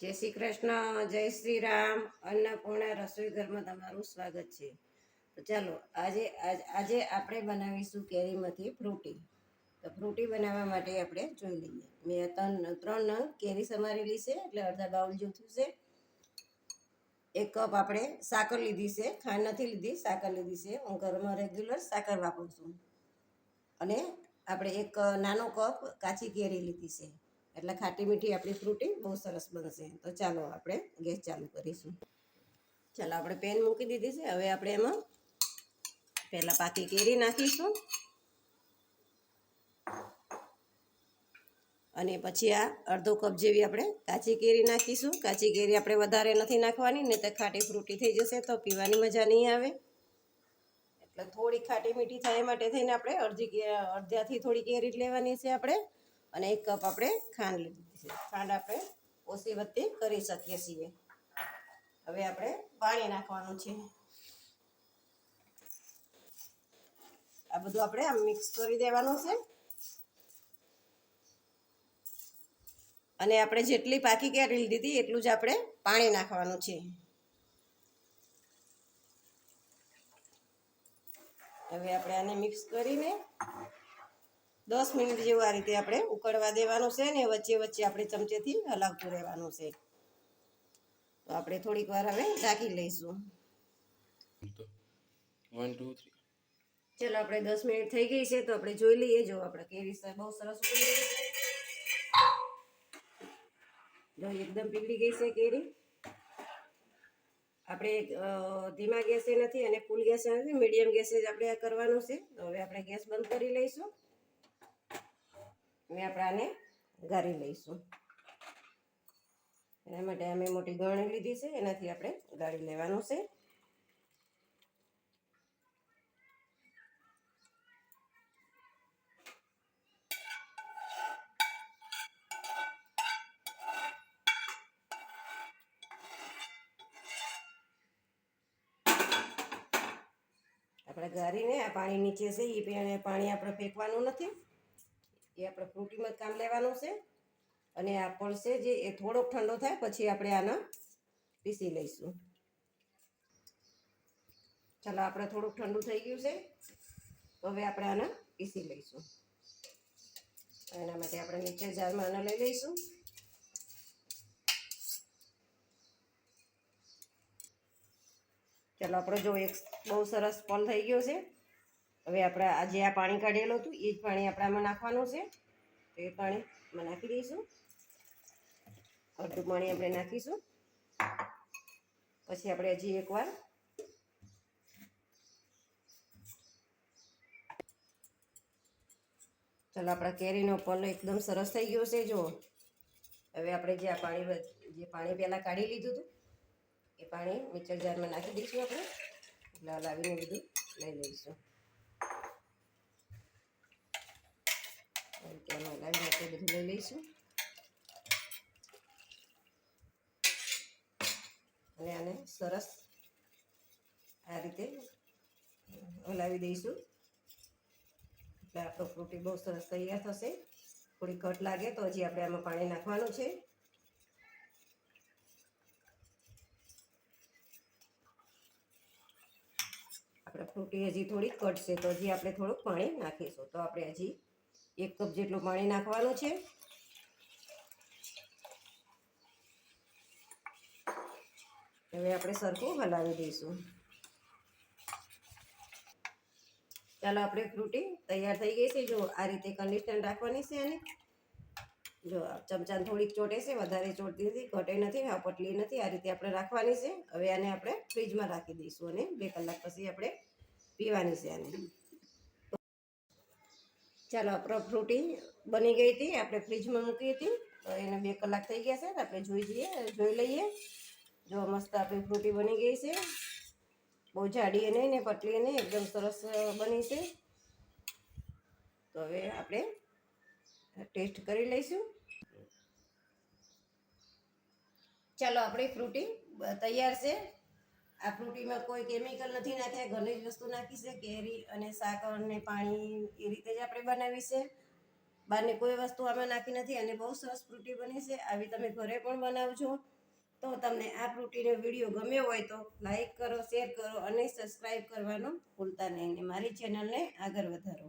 જય શ્રી કૃષ્ણ, જય શ્રી રામ. અન્નપૂર્ણા રસોઈ ઘરમાં તમારું સ્વાગત છે. તો ચાલો, આજે, આજ- આપણે બનાવીશું કેરીમાંથી ફ્રૂટી. તો ફ્રૂટી બનાવવા માટે આપણે જોઈ લઈએ. મેં ત્રણ ત્રણ નંગ કેરી સમારેલી છે, એટલે અડધા બાઉલ જેવું છે એક કપ આપણે સાકર લીધી છે. ખાંડ નથી લીધી, સાકર લીધી છે. હું ઘરમાં રેગ્યુલર સાકર વાપરું છું. અને આપણે એક નાનો કપ કાચી કેરી લીધી છે. એટલે ખાટી મીઠી આપણી ફ્રૂટી બહુ સરસ બનશે. તો ચાલો આપણે ગેસ ચાલુ કરીશું. ચાલો આપણે પેન મૂકી દીધી છે. હવે આપણે એમાં પહેલાં પાકી કેરી નાખીશું. અને પછી આ અડધો કપ જેવી આપણે કાચી કેરી નાખીશું. કાચી કેરી આપણે વધારે નથી નાખવાની, નહીં તો ખાટી ફ્રૂટી થઈ જશે તો પીવાની મજા નહીં આવે. એટલે થોડી ખાટી મીઠી થાય એ માટે થઈને આપણે અડધી અડધાથી થોડી કેરી લેવાની છે આપણે. અને એક કપ આપણે ખાંડ લીધી છે. ખાંડ આપણે ઓછી વધતી કરી શકીએ છીએ. હવે આપણે પાણી નાખવાનું છે. આ બધું આપણે આમ મિક્સ કરી દેવાનું છે. અને આપણે જેટલી પાકી કેરી લીધી હતી એટલું જ આપણે પાણી નાખવાનું છે. હવે આપણે આને મિક્સ કરીને દસ મિનિટ જેવું આ રીતે આપણે ઉકળવા દેવાનું છે ને વચ્ચે વચ્ચે આપણે ચમચેથી હલાવતું રહેવાનું છે. તો આપણે થોડીક વાર હવે ઢાંકી લઈશું. ચલો આપણે દસ મિનિટ થઈ ગઈ છે તો આપણે જોઈ લઈએ. જો આપણે કેરી બહુ સરસ જો એકદમ પીગળી ગઈ છે કેરી. આપણે ધીમા ગેસે નથી અને ફૂલ ગેસે નથી મીડિયમ ગેસે જ આપણે આ કરવાનું છે. તો હવે આપણે ગેસ બંધ કરી લઈશું. અને આપણે આને ગાળી લઈશું. એના માટે અમે મોટી ગરણી લીધી છે, એનાથી આપણે ગાળી લેવાનું છે. આપણે ગારીને આ પાણી નીચે છે, એ પાણી આપણે ફેંકવાનું નથી. એ આપણે ફ્રૂટીમાં કામ લેવાનું છે. અને આ પડશે જે એ થોડોક ઠંડો થાય પછી આપણે આને પીસી લઈશું. ચાલો, આપણે થોડુંક ઠંડુ થઈ ગયું છે. હવે આપણે આને પીસી લઈશું. એના માટે આપણે નીચે જારમાં આને લઈ લઈશું. ચાલો, આપણે જો એક બહુ સરસ પલ થઈ ગયો છે. હવે આપણે આ જે આ પાણી કાઢેલું હતું, એ જ પાણી આપણામાં નાખવાનું છે. તો એ પાણીમાં નાખી દઈશું. અડધું પાણી આપણે નાખીશું. પછી આપણે હજી એકવાર ચાલો, આપણા કેરીનો પલ્લો એકદમ સરસ થઈ ગયો છે જો હવે આપણે જે આ પાણી જે પાણી પહેલાં કાઢી લીધું હતું, એ પાણી મિક્સર જારમાં નાખી દઈશું આપણે. એટલે હલાવીને બધું લઈ લઈશું. આ રીતે તે બધું લઈ લઈશું અને આને સરસ આ રીતે હલાવી દઈશું એટલે આપણો ફ્રૂટી બહુ સરસ તૈયાર થશે થોડી ઘટ લાગે તો હજી આપણે આમાં પાણી નાખવાનું છે આપણે ફ્રૂટી હજી થોડી કટશે તો હજી આપણે થોડુંક પાણી નાખીશું. તો આપણે હજી એક કપ જેટલું પાણી નાખવાનું છે. હવે આપણે સરખું હલાવી દઈશું. ચાલો આપણે ફ્રૂટી તૈયાર થઈ ગઈ છે. જો આ રીતે કન્ડિશનર રાખવાની છે અને જો ચમચાને થોડીક ચોટે છે વધારે ચોટતી નથી, ઘટે નથી આ પટલી નથી, આ રીતે આપણે રાખવાની છે. હવે આને આપણે ફ્રીજમાં રાખી દઈશું અને બે કલાક પછી આપણે પીવાની છે આને. ચાલો આપણો ફ્રૂટી બની ગઈ હતી. આપણે ફ્રીજમાં મૂકી હતી. તો એને બે કલાક થઈ ગયા છે. તો આપણે જોઈ જઈએ, જોઈ લઈએ. જો મસ્ત આપણી ફ્રૂટી બની ગઈ છે. બહુ જાડી નહીં ને પતલી નહીં એકદમ સરસ બની છે. તો હવે આપણે ટેસ્ટ કરી લઈશું. ચાલો, આપણી ફ્રૂટી તૈયાર છે. આ ફ્રૂટીમાં કોઈ કેમિકલ નથી નાખ્યા ઘણી જ વસ્તુ નાખી છે, કેરી અને સાકર અને પાણી એ રીતે જ આપણે બનાવી છે. બહારની કોઈ વસ્તુ આમાં નાખી નથી અને બહુ સરસ ફ્રૂટી બની છે. આવી તમે ઘરે પણ બનાવજો. તો તમને આ ફ્રૂટીનો વીડિયો ગમ્યો હોય તો લાઈક કરો, શેર કરો અને સબસ્ક્રાઈબ કરવાનું ભૂલતા નહીં. મારી ચેનલને આગળ વધારો.